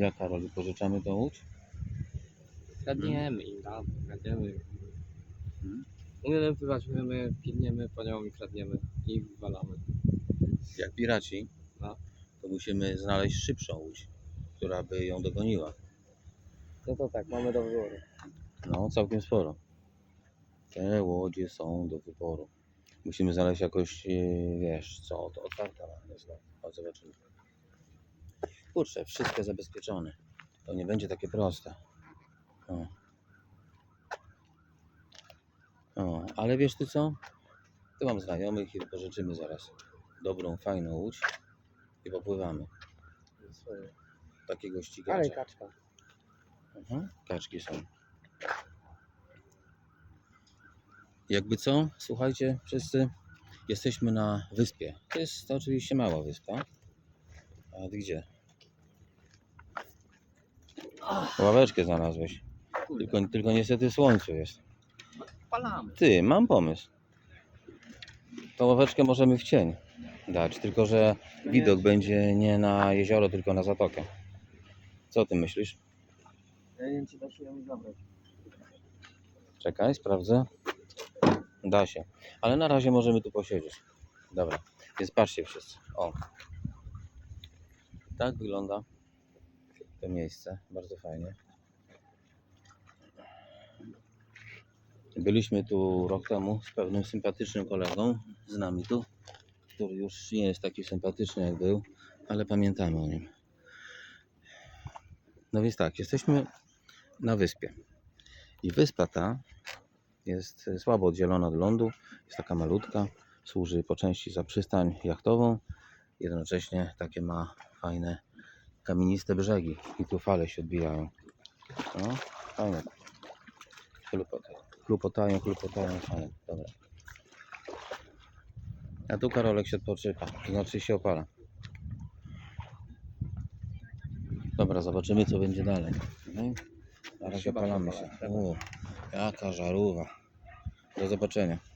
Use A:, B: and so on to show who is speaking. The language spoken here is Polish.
A: Jak Karol, pożyczamy tą łódź?
B: Kradniemy im tam, kradniemy.
A: Hmm?
B: Umiemy pływać, umiemy, pilniemy po nią i kradniemy i wywalamy.
A: Jak piraci,
B: No.
A: to musimy znaleźć szybszą łódź, która by ją dogoniła.
B: No to tak, mamy do wyboru.
A: No, całkiem sporo. Te łodzie są do wyboru. Musimy znaleźć jakoś, e, wiesz, co, to otwarta. Chodź, zobaczymy. Kurczę, wszystko zabezpieczone. To nie będzie takie proste. O. o, ale wiesz ty co? Tu mam znajomych i pożyczymy zaraz dobrą, fajną łódź i popływamy. Takiego
B: Ale
A: ścigacza.
B: kaczka.
A: Mhm, kaczki są. Jakby co, słuchajcie, wszyscy jesteśmy na wyspie. To jest to oczywiście mała wyspa. A ty gdzie? Ławeczkę znalazłeś. Tylko, tylko niestety słońce jest.
B: Palamy.
A: Ty, mam pomysł. Tą ławeczkę możemy w cień dać, tylko że widok będzie nie na jezioro, tylko na zatokę. Co ty myślisz?
B: Ja nie wiem, czy da się ją zabrać.
A: Czekaj, sprawdzę. Da się. Ale na razie możemy tu posiedzieć. Dobra. Więc patrzcie wszyscy. O. Tak wygląda to miejsce. Bardzo fajnie. Byliśmy tu rok temu z pewnym sympatycznym kolegą z nami tu, który już nie jest taki sympatyczny jak był, ale pamiętamy o nim. No więc tak, jesteśmy na wyspie. I wyspa ta jest słabo oddzielona od lądu, jest taka malutka, służy po części za przystań jachtową, jednocześnie takie ma fajne kamieniste brzegi i tu fale się odbijają. No, fajne. Chlupotają, chlupotają, chlupotają, fajne, dobra. A tu Karolek się odpoczywa, to znaczy się opala. Dobra, zobaczymy co będzie dalej. No.
B: Chyba
A: opalamy
B: się
A: O, jaka żarówa. Do zobaczenia.